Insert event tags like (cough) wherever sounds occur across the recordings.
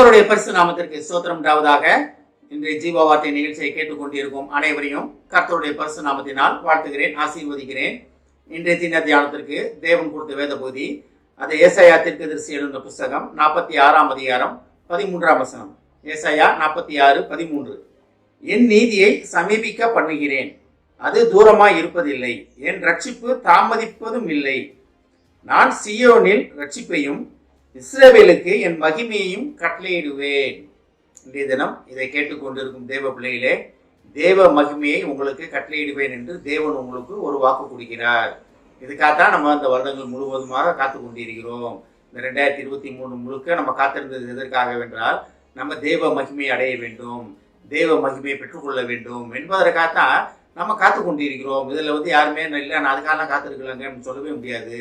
கர்த்தருடைய பரிசு நாமத்திற்கு சோத்திரம் உண்டாவதாக இன்றைய ஜீவாவார்த்தை நிகழ்ச்சியை கேட்டுக்கொண்டிருக்கும் அனைவரையும் கர்த்தருடைய பரிசு நாமத்தினால் வாழ்த்துகிறேன் ஆசீர்வதிக்கிறேன். இன்றைய தின தியானத்திற்கு தேவன் கொடுத்த வேத பகுதி அது ஏசாயா தீர்க்கதரிசி எழுந்த புஸ்தகம் நாற்பத்தி ஆறாம் அதிகாரம் பதிமூன்றாம் வசனம். ஏசாயா நாற்பத்தி ஆறு பதிமூன்று. என் நீதியை சமீபிக்க பண்ணுகிறேன் அது தூரமாய் இருப்பதில்லை. என் ரட்சிப்பு தாமதிப்பதும் இல்லை. நான் சியோனில் ரட்சிப்பையும் இஸ்ரேவேலுக்கு என் மகிமையையும் கட்டளையிடுவேன். இன்றைய தினம் இதை கேட்டுக்கொண்டிருக்கும் தேவ பிள்ளைகளே தேவ மகிமையை உங்களுக்கு கட்டளையிடுவேன் என்று தேவன் உங்களுக்கு ஒரு வாக்கு கொடுக்கிறார். இதுக்காகத்தான் நம்ம அந்த வருடங்கள் முழுவதுமாக காத்து கொண்டிருக்கிறோம். இந்த ரெண்டாயிரத்தி இருபத்தி மூணு முழுக்க நம்ம காத்திருந்தது எதற்காக வென்றால் நம்ம தேவ மகிமையை அடைய வேண்டும் தேவ மகிமையை பெற்றுக்கொள்ள வேண்டும் என்பதற்காகத்தான் நம்ம காத்து கொண்டிருக்கிறோம். இதில் வந்து யாருமே இல்லை நான் அதுக்காக காத்திருக்கலாங்கன்னு சொல்லவே முடியாது.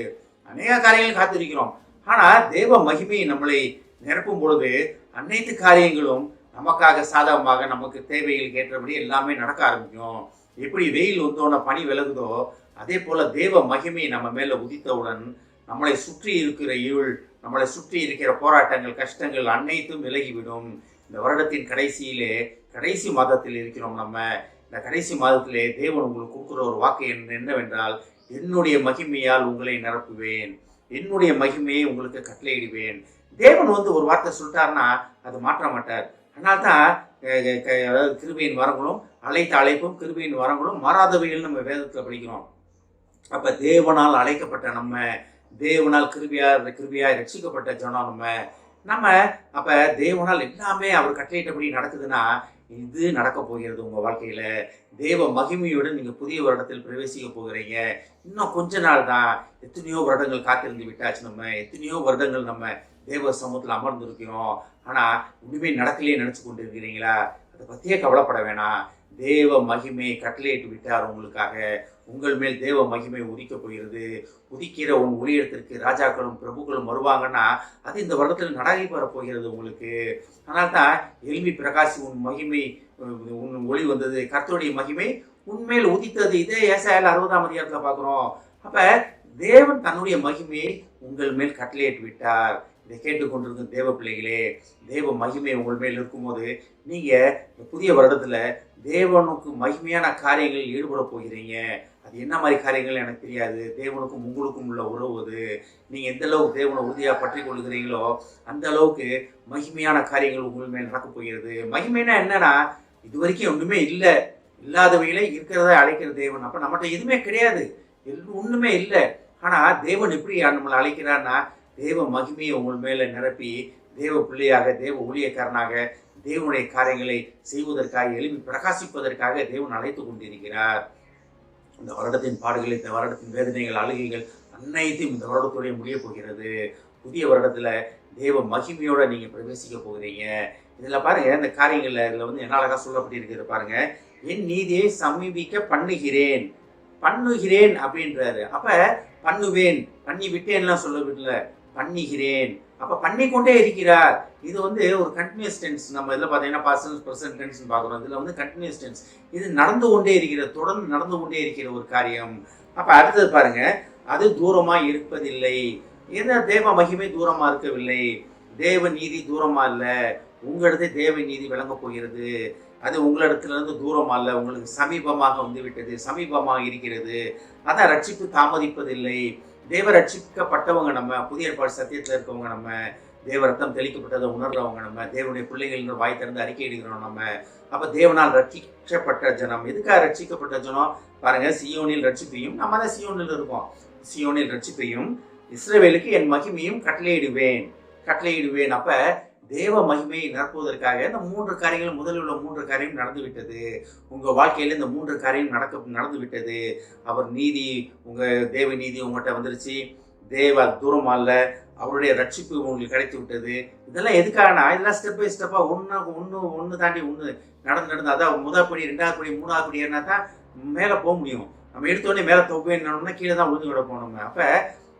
அநேக காரியங்கள் காத்திருக்கிறோம். ஆனால் தேவ மகிமை நம்மளை நிரப்பும் பொழுது அனைத்து காரியங்களும் நமக்காக சாதகமாக நமக்கு தேவைகளுக்கு ஏற்றபடி எல்லாமே நடக்க ஆரம்பிக்கும். எப்படி வெயில் வந்தோன பனி விலகுதோ அதே போல் தேவ மகிமை நம்ம மேலே உதித்தவுடன் நம்மளை சுற்றி இருக்கிற இருள் நம்மளை சுற்றி இருக்கிற போராட்டங்கள் கஷ்டங்கள் அனைத்தும் விலகிவிடும். இந்த வருடத்தின் கடைசியிலே கடைசி மாதத்தில் இருக்கிறோம் நம்ம. இந்த கடைசி மாதத்திலே தேவன் உங்களுக்கு கொடுக்குற ஒரு வாக்கு என்ன- என்னவென்றால் என்னுடைய மகிமையால் உங்களை நிரப்புவேன். என்னுடைய மகிமையை உங்களுக்கு கட்டளையிடுவேன். தேவன் வந்து ஒரு வார்த்தை சொல்லிட்டாருன்னா அது மாற்ற மாட்டார். அதனால் தான் அதாவது கிருபையின் வரங்களும் அழைத்த அழைப்பும் கிருபையின் வரங்களும் மாறாதவைகள் நம்ம வேதத்தில் படிக்கிறோம். அப்போ தேவனால் அழைக்கப்பட்ட நம்ம தேவனால் கிருபியா கிருபியா ரட்சிக்கப்பட்ட ஜனம் நம்ம. நம்ம அப்போ தேவனால் எல்லாமே அவர் கட்டளையிட்டபடி நடக்குதுன்னா இது நடக்க போகிறது உங்கள் வாழ்க்கையில்? தேவ மகிமையுடன் நீங்கள் புதிய வருடத்தில் பிரவேசிக்க போகிறீங்க. இன்னும் கொஞ்ச நாள் தான். எத்தனையோ வருடங்கள் காத்திருந்து விட்டாச்சு நம்ம. எத்தனையோ வருடங்கள் நம்ம தேவ சமூகத்தில் அமர்ந்திருக்கிறோம். ஆனால் இனிமேல் நடக்கலையே நினச்சி கொண்டு இருக்கிறீங்களா அதை பற்றியே கவலைப்பட வேணாம். தேவ மகிமை கட்டளையிட்டு விட்டார் உங்களுக்காக. உங்கள் மேல் தேவ மகிமை உதிக்க போகிறது. உதிக்கிற உன் ஊழியத்திற்கு ராஜாக்களும் பிரபுக்களும் வருவாங்கன்னா அது இந்த வருடத்தில் நடைபெற போகிறது உங்களுக்கு. அதனால தான் எளிமை பிரகாசி உன் மகிமை உன் ஒளி வந்தது. கர்த்தருடைய மகிமை உண்மையில் உதித்தது. இதே ஏசாயில் அறுபதாம் அதிகாரத்தில் பார்க்குறோம். அப்போ தேவன் தன்னுடைய மகிமையை உங்கள் மேல் கட்டளையிட்டு விட்டார். இதை கேட்டுக்கொண்டிருக்கும் தேவ பிள்ளைகளே தேவ மகிமை உங்கள் மேல் இருக்கும்போது நீங்கள் இந்த புதிய வருடத்தில் தேவனுக்கு மகிமையான காரியங்களில் ஈடுபட போகிறீங்க. அது என்ன மாதிரி காரியங்கள் எனக்கு தெரியாது. தேவனுக்கும் உங்களுக்கும் உள்ள உறவு அது. நீங்கள் எந்த அளவுக்கு தேவனை உறுதியாக பற்றி கொள்கிறீங்களோ அந்த அளவுக்கு மகிமையான காரியங்கள் உங்கள் மேல் நடக்க போகிறது. மகிமைனா என்னன்னா இது வரைக்கும் ஒன்றுமே இல்லை. இல்லாதவையிலே இருக்கிறதா அழைக்கிற தேவன். அப்போ நம்மகிட்ட எதுவுமே கிடையாது. எல்~ ஒன்றுமே இல்லை. ஆனால் தேவன் எப்படி நம்மளை அழைக்கிறான்னா தேவ மகிமையை உங்கள் மேலே நிரப்பி தேவ பிள்ளையாக தேவ ஊழியக்காரனாக தேவனுடைய காரியங்களை செய்வதற்காக எழுப்பி பிரகாசிப்பதற்காக தேவன் அழைத்து கொண்டிருக்கிறார். இந்த வருடத்தின் பாடுகள் இந்த வருடத்தின் வேதனைகள் அழுகைகள் அனைத்தையும் இந்த வருடத்துடைய முடிய போகிறது. புதிய வருடத்தில் தேவ மகிமையோட நீங்கள் பிரவேசிக்க போகிறீங்க. இதில் பாருங்கள் இந்த காரியங்களில் இதில் வந்து என்ன அழகாக சொல்லப்பட்டிருக்கிறது பாருங்கள் என் நீதியை சமீபிக்க பண்ணுகிறேன் பண்ணுகிறேன் அப்படின்றாரு. அப்போ பண்ணுவேன் பண்ணி விட்டேன்லாம் சொல்ல விடல. பண்ணுகிறேன். அப்போ பண்ணிக்கொண்டே இருக்கிறார். இது வந்து ஒரு கண்டினியூஸ் டென்ஸ் நம்ம இதில் பார்த்தீங்கன்னா பர்சன் பர்சன்ட் டென்ஸ் பார்க்குறோம். இதில் வந்து கண்டினியூஸ் டென்ஸ் இது நடந்து கொண்டே இருக்கிற தொடர்ந்து நடந்து கொண்டே இருக்கிற ஒரு காரியம். அப்போ அடுத்தது பாருங்க. அது தூரமாக இருப்பதில்லை. ஏன்னா தேவ மகிமை தூரமாக இருக்கவில்லை. தேவ நீதி தூரமாக இல்லை. உங்களிடத்தை தேவ நீதி விளங்க போகிறது. அது உங்களிடத்துலேருந்து தூரமாக இல்லை. உங்களுக்கு சமீபமாக வந்து விட்டது சமீபமாக இருக்கிறது. அதான் ரட்சிப்பு தாமதிப்பதில்லை. தேவ ரட்சிக்கப்பட்டவங்க நம்ம புதிய ஏற்பாடு சத்தியத்தில் இருக்கவங்க நம்ம தேவ ரத்தம் தெளிக்கப்பட்டதை உணர்றவங்க நம்ம தேவனுடைய பிள்ளைகள் வாய் திறந்து அறிக்கை இடுகிறோம் நம்ம. அப்போ தேவனால் ரட்சிக்கப்பட்ட ஜனம். எதுக்காக ரட்சிக்கப்பட்ட ஜனம்? பாருங்க சியோனில் ரட்சிப்பையும் நம்ம தான் சியோனில் இருக்கோம். சியோனில் ரட்சிப்பையும் இஸ்ரேவேலுக்கு என் மகிமையும் கட்டளையிடுவேன். கட்டளையிடுவேன். அப்போ தேவ மகிமையை நிரப்புவதற்காக இந்த மூன்று காரியங்கள் முதலில் உள்ள மூன்று காரியம் நடந்து விட்டது உங்கள் வாழ்க்கையில் இந்த மூன்று காரியம் நடக்க நடந்து விட்டது அவர் நீதி உங்கள் தேவ நீதி உங்கள்கிட்ட வந்துருச்சு. தேவ தூரம் அல்ல. அவருடைய ரட்சிப்பு உங்களுக்கு கிடைத்து விட்டது இதெல்லாம் எதுக்காகனா இதெல்லாம் ஸ்டெப் பை ஸ்டெப்பாக ஒன்று ஒன்று ஒன்று தாண்டி ஒன்று நடந்து நடந்து. அதான் முதல் படி ரெண்டாவது படி மூணாவது படி ஏறினா தான் மேலே போக முடியும். நம்ம எடுத்தோடனே மேலே தொகுவேன்னா கீழே தான் விழுந்து விட போனோம் அப்போ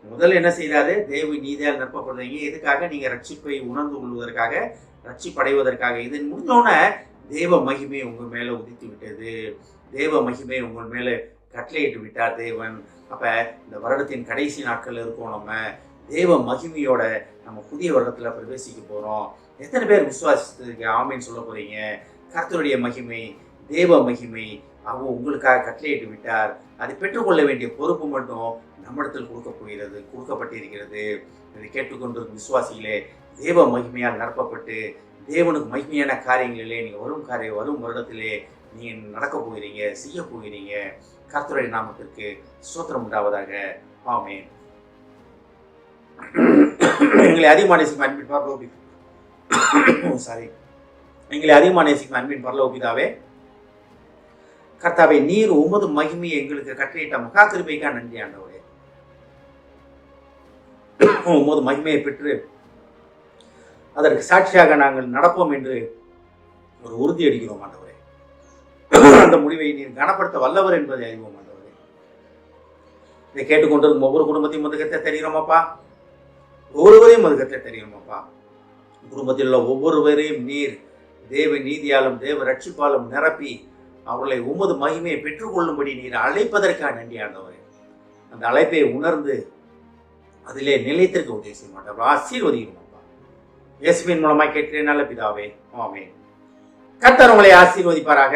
முதல் என்ன செய்தாரு? தேவி நீதியால் நிரப்பப்படுறீங்க. எதுக்காக? நீங்க ரட்சிப்பை உணர்ந்து கொள்வதற்காக ரட்சிப்படைவதற்காக. இது முடிஞ்சோடனே தேவ மகிமை உங்க மேல உதித்து விட்டது. தேவ மகிமை உங்கள் மேல கட்டளையிட்டு விட்டார் தேவன். அப்ப இந்த வருடத்தின் கடைசி நாட்கள் இருக்கோம் நம்ம. தேவ மகிமையோட நம்ம புதிய வருடத்துல பிரவேசிக்க போறோம். எத்தனை பேர் விசுவாசித்ததுக்கு ஆமைன்னு சொல்ல போறீங்க. கர்த்தருடைய மகிமை தேவ மகிமை அவர் உங்களுக்காக கட்டளையிட்டு விட்டார். அதை பெற்றுக்கொள்ள வேண்டிய பொறுப்பு மட்டும் நம்மிடத்தில் கொடுக்க போகிறது கொடுக்கப்பட்டிருக்கிறது. இதை கேட்டுக்கொண்டிருக்கும் விசுவாசிகளே தேவ மகிமையால் நடப்பப்பட்டு தேவனுக்கு மகிமையான காரியங்களிலே நீங்கள் வரும் காரிய வரும் வருடத்திலே நீங்கள் நடக்க போகிறீங்க செய்ய போகிறீங்க. கர்த்தருடைய நாமத்திற்கு சோத்திரம் உண்டாவதாக. ஆமென். எங்களை அதிகமான அன்பின் பரலோபி சாரி (coughs) எங்களை அதிகமான அன்பின் பரலோபிதாவே கர்த்தாவே நீர் உமது மகிமையை எங்களுக்கு கட்டளையிட்ட மகா கிருபைக்கா நன்றி ஆண்டவரே. உமது மகிமையை பெற்று அதற்கு சாட்சியாக நாங்கள் நடப்போம் என்று ஒரு உறுதி அடிக்கிறோம் ஆண்டவரே. அந்த முடிவை நீர் கனப்படுத்த வல்லவர் என்பதை அறிவோம் ஆண்டவரே. இதை கேட்டுக்கொண்டிருக்கும் ஒவ்வொரு குடும்பத்தையும் மதுகத்தை தெரிகிறோமாப்பா ஒவ்வொருவரையும் மதுகத்தை தெரிகிறோமாப்பா குடும்பத்தில் உள்ள ஒவ்வொருவரையும் நீர் தேவ நீதியாலும் தேவ ரட்சிப்பாலும் நிரப்பி அவர்களை உமது மகிமையை பெற்றுக்கொள்ளும்படி நீர் அழைப்பதற்காக நன்றி ஆண்டவரே அந்த அழைப்பை உணர்ந்து அதிலே நிலைத்திருக்க உதவி செய்ய மாட்டோம் ஆசீர்வதிக்கணும்ப்பா இயேசுவின் மூலமாக கேட்கிறேன் நல்ல பிதாவே. ஆமே கர்த்தர் உங்களை ஆசீர்வதிப்பாராக.